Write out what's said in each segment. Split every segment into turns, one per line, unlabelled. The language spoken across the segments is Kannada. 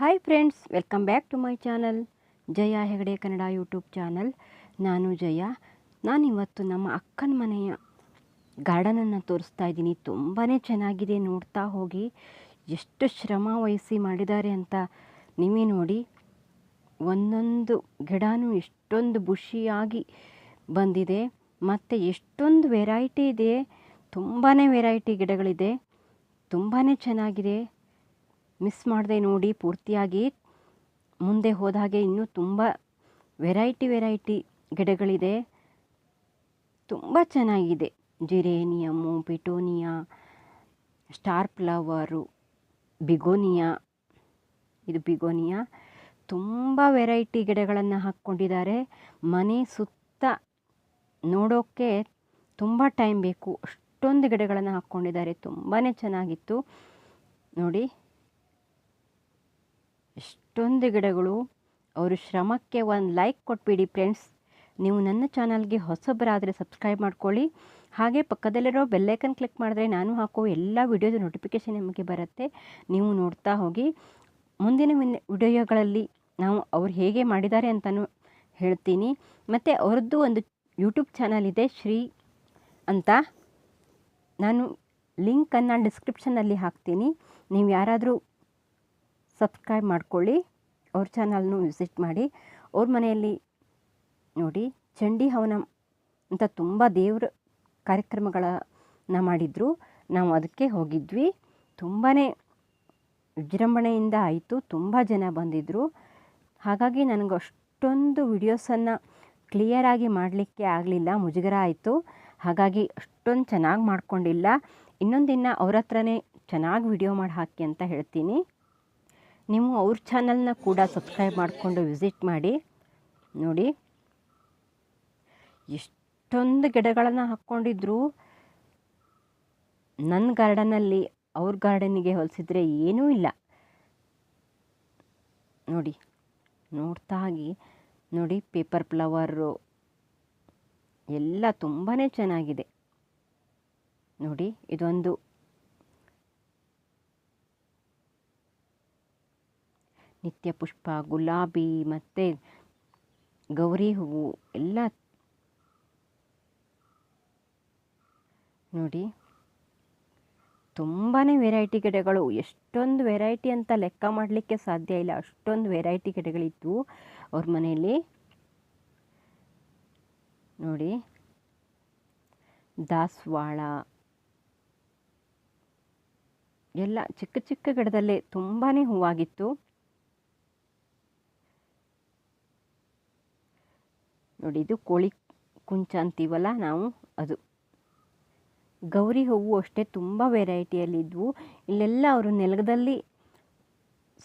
Hi friends welcome back to my channel Jaya Hegde Kannada YouTube channel ನಾನು ಜಯ. ನಾನಿವತ್ತು ನಮ್ಮ ಅಕ್ಕನ ಮನೆಯ ಗಾರ್ಡನನ್ನು ತೋರಿಸ್ತಾ ಇದ್ದೀನಿ. ತುಂಬಾ ಚೆನ್ನಾಗಿದೆ ನೋಡ್ತಾ ಹೋಗಿ. ಎಷ್ಟು ಶ್ರಮ ವಹಿಸಿ ಮಾಡಿದ್ದಾರೆ ಅಂತ ನೀವೇ ನೋಡಿ. ಒಂದೊಂದು ಗಿಡನೂ ಎಷ್ಟೊಂದು ಬುಷಿಯಾಗಿ ಬಂದಿದೆ. ಮತ್ತು ಎಷ್ಟೊಂದು ವೆರೈಟಿ ಇದೆ. ತುಂಬಾ ವೆರೈಟಿ ಗಿಡಗಳಿದೆ. ತುಂಬಾ ಚೆನ್ನಾಗಿದೆ. ಮಿಸ್ ಮಾಡದೆ ನೋಡಿ ಪೂರ್ತಿಯಾಗಿ ಮುಂದೆ ಹೋದಾಗೆ ಇನ್ನೂ ತುಂಬ ವೆರೈಟಿ ವೆರೈಟಿ ಗಿಡಗಳಿದೆ. ತುಂಬ ಚೆನ್ನಾಗಿದೆ. Geranium, petunia, star flower, begonia. ಇದು ಬಿಗೋನಿಯಾ. ತುಂಬ ವೆರೈಟಿ ಗಿಡಗಳನ್ನು ಹಾಕ್ಕೊಂಡಿದ್ದಾರೆ. ಮನೆ ಸುತ್ತ ನೋಡೋಕ್ಕೆ ತುಂಬ ಟೈಮ್ ಬೇಕು. ಅಷ್ಟೊಂದು ಗಿಡಗಳನ್ನು ಹಾಕ್ಕೊಂಡಿದ್ದಾರೆ. ತುಂಬಾ ಚೆನ್ನಾಗಿತ್ತು. ನೋಡಿ. ಎಷ್ಟೊಂದು ಗಿಡಗಳು. ಅವರು ಶ್ರಮಕ್ಕೆ ಒಂದು ಲೈಕ್ ಕೊಟ್ಬಿಡಿ ಫ್ರೆಂಡ್ಸ್ ನೀವು ನನ್ನ ಚಾನಲ್ಗೆ ಹೊಸೊಬ್ಬರಾದರೆ ಸಬ್ಸ್ಕ್ರೈಬ್ ಮಾಡ್ಕೊಳ್ಳಿ. ಹಾಗೆ ಪಕ್ಕದಲ್ಲಿರೋ ಬೆಲ್ಲೈಕನ್ ಕ್ಲಿಕ್ ಮಾಡಿದ್ರೆ ನಾನು ಹಾಕೋ ಎಲ್ಲ ವಿಡಿಯೋದ ನೋಟಿಫಿಕೇಷನ್ ನಿಮಗೆ ಬರುತ್ತೆ. ನೀವು ನೋಡ್ತಾ ಹೋಗಿ. ಮುಂದಿನ ವಿಡಿಯೋಗಳಲ್ಲಿ ನಾವು ಅವ್ರು ಹೇಗೆ ಮಾಡಿದ್ದಾರೆ ಅಂತಲೂ ಹೇಳ್ತೀನಿ. ಮತ್ತು ಅವ್ರದ್ದು ಒಂದು ಯೂಟ್ಯೂಬ್ ಚಾನಲ್ ಇದೆ, ಶ್ರೀ ಅಂತ. ನಾನು ಲಿಂಕನ್ನು ಡಿಸ್ಕ್ರಿಪ್ಷನಲ್ಲಿ ಹಾಕ್ತೀನಿ. ನೀವು ಯಾರಾದರೂ ಸಬ್ಸ್ಕ್ರೈಬ್ ಮಾಡ್ಕೊಳ್ಳಿ. ಅವ್ರ ಚಾನಲ್ನು ವಿಸಿಟ್ ಮಾಡಿ. ಅವ್ರ ಮನೆಯಲ್ಲಿ ನೋಡಿ, ಚಂಡಿ ಹವನ ಅಂತ ತುಂಬ ದೇವ್ರ ಕಾರ್ಯಕ್ರಮಗಳನ್ನು ಮಾಡಿದರು. ನಾವು ಅದಕ್ಕೆ ಹೋಗಿದ್ವಿ. ತುಂಬಾ ವಿಜೃಂಭಣೆಯಿಂದ ಆಯಿತು. ತುಂಬ ಜನ ಬಂದಿದ್ದರು ಹಾಗಾಗಿ ನನಗೆ ಅಷ್ಟೊಂದು ವಿಡಿಯೋಸನ್ನು ಕ್ಲಿಯರಾಗಿ ಮಾಡಲಿಕ್ಕೆ ಆಗಲಿಲ್ಲ. ಮುಜುಗರ ಆಯಿತು. ಹಾಗಾಗಿ ಅಷ್ಟೊಂದು ಚೆನ್ನಾಗಿ ಮಾಡ್ಕೊಂಡಿಲ್ಲ. ಇನ್ನೊಂದಿನ ಅವ್ರ ಹತ್ರನೇ ಚೆನ್ನಾಗಿ ವಿಡಿಯೋ ಮಾಡಿ ಹಾಕಿ ಅಂತ ಹೇಳ್ತೀನಿ. ನೀವು ಅವ್ರ ಚಾನಲ್ನ ಕೂಡ ಸಬ್ಸ್ಕ್ರೈಬ್ ಮಾಡಿಕೊಂಡು ವಿಸಿಟ್ ಮಾಡಿ. ನೋಡಿ. ಎಷ್ಟೊಂದು ಗಿಡಗಳನ್ನು ಹಾಕ್ಕೊಂಡಿದ್ರು. ನನ್ನ ಗಾರ್ಡನಲ್ಲಿ ಅವ್ರ ಗಾರ್ಡನಿಗೆ ಹೋಲಿಸಿದ್ರೆ ಏನೂ ಇಲ್ಲ. ನೋಡಿ. ನೋಡ್ತಾ ಆಗಿ ನೋಡಿ, ಪೇಪರ್ ಫ್ಲವರು. ಎಲ್ಲ ತುಂಬಾ ಚೆನ್ನಾಗಿದೆ. ನೋಡಿ, ಇದೊಂದು ನಿತ್ಯ ಪುಷ್ಪ, ಗುಲಾಬಿ ಮತ್ತು ಗೌರಿ ಹೂವು ಎಲ್ಲ ನೋಡಿ. ತುಂಬಾ ವೆರೈಟಿ ಗಿಡಗಳು. ಎಷ್ಟೊಂದು ವೆರೈಟಿ ಅಂತ ಲೆಕ್ಕ ಮಾಡಲಿಕ್ಕೆ ಸಾಧ್ಯ ಇಲ್ಲ. ಅಷ್ಟೊಂದು ವೆರೈಟಿ ಗಿಡಗಳಿತ್ತು ಅವ್ರ ಮನೆಯಲ್ಲಿ. ನೋಡಿ. ದಾಸವಾಳ. ಎಲ್ಲ ಚಿಕ್ಕ ಚಿಕ್ಕ ಗಿಡದಲ್ಲೇ ತುಂಬಾ ಹೂವಾಗಿತ್ತು. ನೋಡಿ, ಇದು ಕೋಳಿ ಕುಂಚ ಅಂತೀವಲ್ಲ ನಾವು, ಅದು. ಗೌರಿ ಹೂವು ಅಷ್ಟೇ ತುಂಬ ವೆರೈಟಿಯಲ್ಲಿದ್ವು ಇಲ್ಲೆಲ್ಲ ಅವರು ನೆಲದಲ್ಲಿ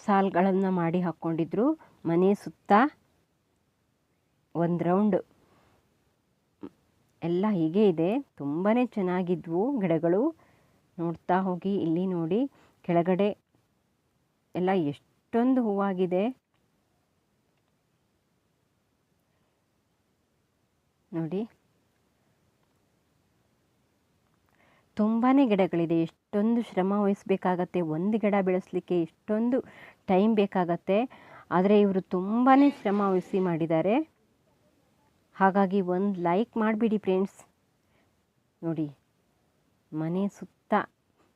ಸಾಲ್ಗಳನ್ನು ಮಾಡಿ ಹಾಕ್ಕೊಂಡಿದ್ರು ಮನೆ ಸುತ್ತ ಒಂದು ರೌಂಡ್ ಎಲ್ಲ ಹೀಗೆ ಇದೆ. ತುಂಬಾ ಚೆನ್ನಾಗಿದ್ವು ಗಿಡಗಳು. ನೋಡ್ತಾ ಹೋಗಿ, ಇಲ್ಲಿ ನೋಡಿ, ಕೆಳಗಡೆ ಎಲ್ಲ ಎಷ್ಟೊಂದು ಹೂವಾಗಿದೆ. ನೋಡಿ. ತುಂಬಾ ಗಿಡಗಳಿದೆ. ಎಷ್ಟೊಂದು ಶ್ರಮ ವಹಿಸಬೇಕಾಗತ್ತೆ. ಒಂದು ಗಿಡ ಬೆಳೆಸಲಿಕ್ಕೆ ಎಷ್ಟೊಂದು ಟೈಮ್ ಬೇಕಾಗತ್ತೆ. ಆದರೆ ಇವರು ತುಂಬಾ ಶ್ರಮ ವಹಿಸಿ ಮಾಡಿದ್ದಾರೆ. ಹಾಗಾಗಿ ಒಂದು ಲೈಕ್ ಮಾಡಿಬಿಡಿ ಫ್ರೆಂಡ್ಸ್. ನೋಡಿ, ಮನೆ ಸುತ್ತ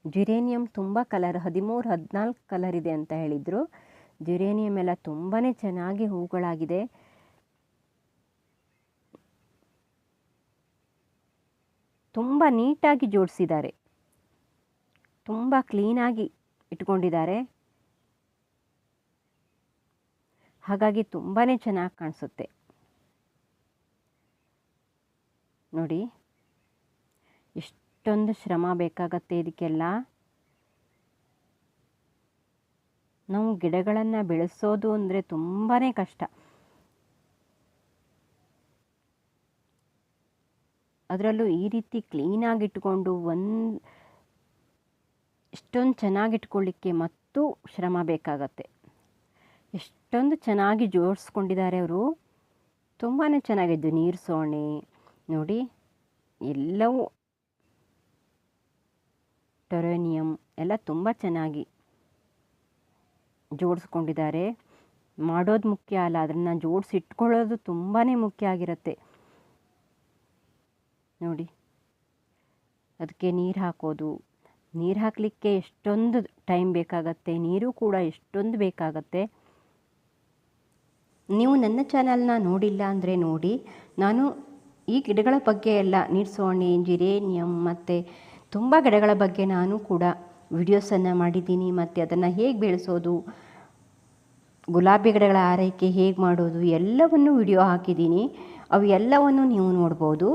ಜ್ಯುರೇನಿಯಂ ತುಂಬ ಕಲರ್, ಹದಿಮೂರು, ಹದಿನಾಲ್ಕು ಕಲರ್ ಇದೆ ಅಂತ ಹೇಳಿದರು. ಜ್ಯುರೇನಿಯಂ ಎಲ್ಲ ತುಂಬಾ ಚೆನ್ನಾಗಿ ಹೂಗಳಾಗಿದೆ. ತುಂಬ ನೀಟಾಗಿ ಜೋಡಿಸಿದ್ದಾರೆ. ತುಂಬ ಕ್ಲೀನಾಗಿ ಇಟ್ಕೊಂಡಿದ್ದಾರೆ. ಹಾಗಾಗಿ ತುಂಬಾ ಚೆನ್ನಾಗಿ ಕಾಣಿಸುತ್ತೆ. ನೋಡಿ, ಎಷ್ಟೊಂದು ಶ್ರಮ ಬೇಕಾಗತ್ತೆ ಇದಕ್ಕೆಲ್ಲ. ನಾವು ಗಿಡಗಳನ್ನು ಬೆಳೆಸೋದು ಅಂದರೆ ತುಂಬಾ ಕಷ್ಟ. ಅದರಲ್ಲೂ ಈ ರೀತಿ ಕ್ಲೀನಾಗಿಟ್ಕೊಂಡು ಒಂದು ಇಷ್ಟೊಂದು ಚೆನ್ನಾಗಿಟ್ಕೊಳ್ಳಿಕ್ಕೆ ಮತ್ತು ಶ್ರಮ ಬೇಕಾಗತ್ತೆ. ಎಷ್ಟೊಂದು ಚೆನ್ನಾಗಿ ಜೋಡಿಸ್ಕೊಂಡಿದ್ದಾರೆ ಅವರು. ತುಂಬಾ ಚೆನ್ನಾಗಿದ್ದು ನೀರು ಸೋಣೆ, ನೋಡಿ, ಎಲ್ಲವೂ ಟೊರೇನಿಯಮ್ ಎಲ್ಲ ತುಂಬ ಚೆನ್ನಾಗಿ ಜೋಡಿಸ್ಕೊಂಡಿದ್ದಾರೆ. ಮಾಡೋದು ಮುಖ್ಯ ಅಲ್ಲ ಅದನ್ನು ಜೋಡಿಸಿಟ್ಕೊಳ್ಳೋದು ತುಂಬಾ ಮುಖ್ಯ ಆಗಿರುತ್ತೆ. ನೋಡಿ. ಅದಕ್ಕೆ ನೀರು ಹಾಕೋದು. ನೀರು ಹಾಕಲಿಕ್ಕೆ ಎಷ್ಟೊಂದು ಟೈಮ್ ಬೇಕಾಗತ್ತೆ, ನೀರು ಕೂಡ ಎಷ್ಟೊಂದು ಬೇಕಾಗತ್ತೆ. ನೀವು ನನ್ನ ಚಾನಲ್ನ ನೋಡಿಲ್ಲ ಅಂದರೆ ನೋಡಿ. ನಾನು ಈ ಗಿಡಗಳ ಬಗ್ಗೆ ಎಲ್ಲ ನೀರ್ಸೋಣಿ ಜಿರೇನಿಯಂ ಮತ್ತು ತುಂಬ ಗಿಡಗಳ ಬಗ್ಗೆ ನಾನು ಕೂಡ ವಿಡಿಯೋಸನ್ನು ಮಾಡಿದ್ದೀನಿ. ಮತ್ತು ಅದನ್ನು ಹೇಗೆ ಬೆಳೆಸೋದು, ಗುಲಾಬಿ ಗಿಡಗಳ ಆರೈಕೆ ಹೇಗೆ ಮಾಡೋದು, ಎಲ್ಲವನ್ನು ವಿಡಿಯೋ ಹಾಕಿದ್ದೀನಿ. ಅವು ಎಲ್ಲವನ್ನು ನೀವು ನೋಡ್ಬೋದು.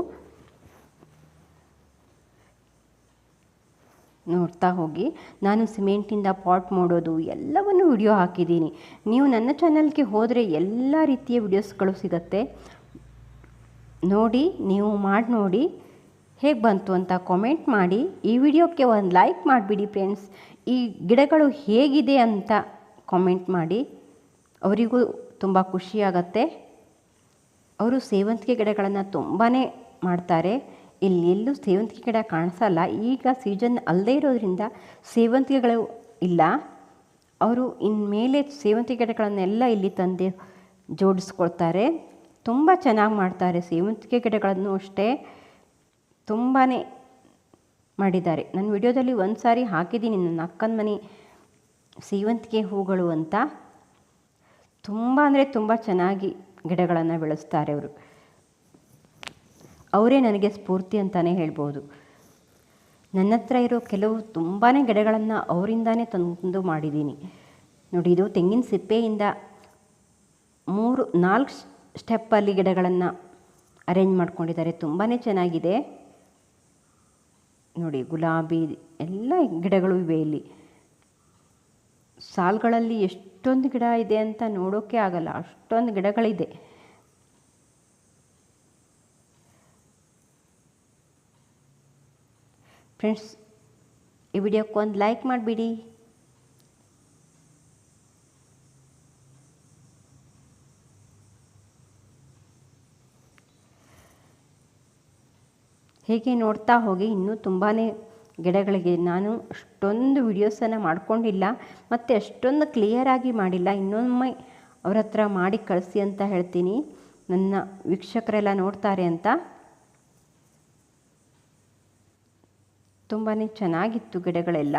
ನೋಡ್ತಾ ಹೋಗಿ, ನಾನು ಸಿಮೆಂಟಿಂದ ಪಾಟ್ ಮಾಡೋದು ಎಲ್ಲವನ್ನು ವಿಡಿಯೋ ಹಾಕಿದ್ದೀನಿ. ನೀವು ನನ್ನ ಚಾನಲ್ಗೆ ಹೋದರೆ ಎಲ್ಲ ರೀತಿಯ ವಿಡಿಯೋಸ್ಗಳು ಸಿಗತ್ತೆ. ನೋಡಿ, ನೀವು ಮಾಡಿ ನೋಡಿ. ಹೇಗೆ ಬಂತು ಅಂತ ಕಾಮೆಂಟ್ ಮಾಡಿ. ಈ ವಿಡಿಯೋಕ್ಕೆ ಒಂದು ಲೈಕ್ ಮಾಡಿಬಿಡಿ ಫ್ರೆಂಡ್ಸ್ ಈ ಗಿಡಗಳು ಹೇಗಿದೆ ಅಂತ ಕಾಮೆಂಟ್ ಮಾಡಿ. ಅವರಿಗೂ ತುಂಬ ಖುಷಿಯಾಗತ್ತೆ ಅವರು ಸೇವಂತಿಗೆ ಗಿಡಗಳನ್ನು ತುಂಬಾ ಮಾಡ್ತಾರೆ. ಇಲ್ಲಿ ಎಲ್ಲೂ ಸೇವಂತಿಗೆ ಗಿಡ ಕಾಣಿಸಲ್ಲ. ಈಗ ಸೀಸನ್ ಅಲ್ಲದೇ ಇರೋದ್ರಿಂದ ಸೇವಂತಿಗೆಗಳು ಇಲ್ಲ. ಅವರು ಇನ್ಮೇಲೆ ಸೇವಂತಿಗೆ ಗಿಡಗಳನ್ನೆಲ್ಲ ಇಲ್ಲಿ ತಂದು ಜೋಡಿಸ್ಕೊಳ್ತಾರೆ. ತುಂಬ ಚೆನ್ನಾಗಿ ಮಾಡ್ತಾರೆ ಸೇವಂತಿಗೆ ಗಿಡಗಳನ್ನು ಅಷ್ಟೇ. ತುಂಬಾ ಮಾಡಿದ್ದಾರೆ. ನನ್ನ ವಿಡಿಯೋದಲ್ಲಿ ಒಂದು ಸಾರಿ ಹಾಕಿದ್ದೀನಿ ನನ್ನ ಅಕ್ಕನ ಮನೆ ಸೇವಂತಿಗೆ ಹೂಗಳು ಅಂತ. ತುಂಬ ಅಂದರೆ ತುಂಬ ಚೆನ್ನಾಗಿ ಗಿಡಗಳನ್ನು ಬೆಳೆಸ್ತಾರೆ ಅವರು. ಅವರೇ ನನಗೆ ಸ್ಫೂರ್ತಿ ಅಂತಲೇ ಹೇಳ್ಬೋದು. ನನ್ನ ಹತ್ರ ಇರೋ ಕೆಲವು ತುಂಬಾ ಗಿಡಗಳನ್ನು ಅವರಿಂದಾನೇ ತಂದು ಮಾಡಿದ್ದೀನಿ. ನೋಡಿ, ಇದು ತೆಂಗಿನ ಸಿಪ್ಪೆಯಿಂದ ಮೂರು, ನಾಲ್ಕು ಸ್ಟೆಪ್ಪಲ್ಲಿ ಗಿಡಗಳನ್ನು ಅರೇಂಜ್ ಮಾಡ್ಕೊಂಡಿದ್ದಾರೆ. ತುಂಬಾ ಚೆನ್ನಾಗಿದೆ. ನೋಡಿ, ಗುಲಾಬಿ ಎಲ್ಲ ಗಿಡಗಳು ಇವೆ ಇಲ್ಲಿ. ಸಾಲುಗಳಲ್ಲಿ ಎಷ್ಟೊಂದು ಗಿಡ ಇದೆ ಅಂತ ನೋಡೋಕ್ಕೆ ಆಗಲ್ಲ. ಅಷ್ಟೊಂದು ಗಿಡಗಳಿದೆ. ಫ್ರೆಂಡ್ಸ್ ಈ ವಿಡಿಯೋಕ್ಕೆ ಒಂದು ಲೈಕ್ ಮಾಡಿಬಿಡಿ. ಹೀಗೆ ನೋಡ್ತಾ ಹೋಗಿ ಇನ್ನೂ ತುಂಬಾ ಗಿಡಗಳಿಗೆ ನಾನು ಅಷ್ಟೊಂದು ವಿಡಿಯೋಸನ್ನು ಮಾಡಿಕೊಂಡಿಲ್ಲ, ಮತ್ತು ಅಷ್ಟೊಂದು ಕ್ಲಿಯರಾಗಿ ಮಾಡಿಲ್ಲ. ಇನ್ನೊಮ್ಮೆ ಅವ್ರ ಹತ್ರ ಮಾಡಿ ಕಳಿಸಿ ಅಂತ ಹೇಳ್ತೀನಿ. ನನ್ನ ವೀಕ್ಷಕರೆಲ್ಲ ನೋಡ್ತಾರೆ ಅಂತ. ತುಂಬಾ ಚೆನ್ನಾಗಿತ್ತು ಗಿಡಗಳೆಲ್ಲ.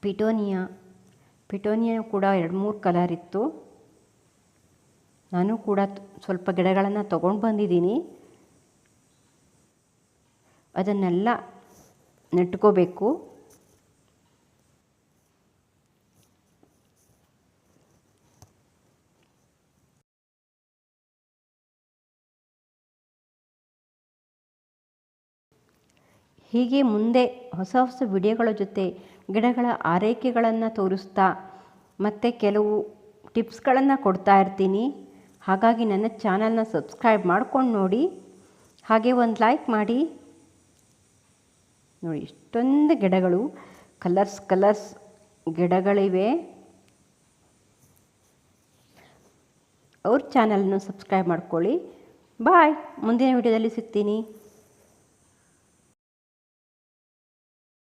ಪಿಟೋನಿಯಾ ಪಿಟೋನಿಯಾ ಕೂಡ ಎರಡು ಮೂರು ಕಲರ್ ಇತ್ತು. ನಾನು ಕೂಡ ಸ್ವಲ್ಪ ಗಿಡಗಳನ್ನು ತೊಗೊಂಡು ಬಂದಿದ್ದೀನಿ. ಅದನ್ನೆಲ್ಲ ನೆಟ್ಕೋಬೇಕು. ಹೀಗೆ ಮುಂದೆ ಹೊಸ ಹೊಸ ವಿಡಿಯೋಗಳ ಜೊತೆ ಗಿಡಗಳ ಆರೈಕೆಗಳನ್ನು ತೋರಿಸ್ತಾ ಮತ್ತು ಕೆಲವು ಟಿಪ್ಸ್ಗಳನ್ನು ಕೊಡ್ತಾ ಇರ್ತೀನಿ. ಹಾಗಾಗಿ ನನ್ನ ಚಾನಲ್ನ ಸಬ್ಸ್ಕ್ರೈಬ್ ಮಾಡ್ಕೊಂಡು ನೋಡಿ. ಹಾಗೆ ಒಂದು ಲೈಕ್ ಮಾಡಿ. ನೋಡಿ, ಇಷ್ಟೊಂದು ಗಿಡಗಳು, ಕಲರ್ಸ್ ಕಲರ್ಸ್ ಗಿಡಗಳಿವೆ. ಅವ್ರ ಚಾನಲ್ನು ಸಬ್ಸ್ಕ್ರೈಬ್ ಮಾಡ್ಕೊಳ್ಳಿ. ಬಾಯ್. ಮುಂದಿನ ವಿಡಿಯೋದಲ್ಲಿ ಸಿಗ್ತೀನಿ.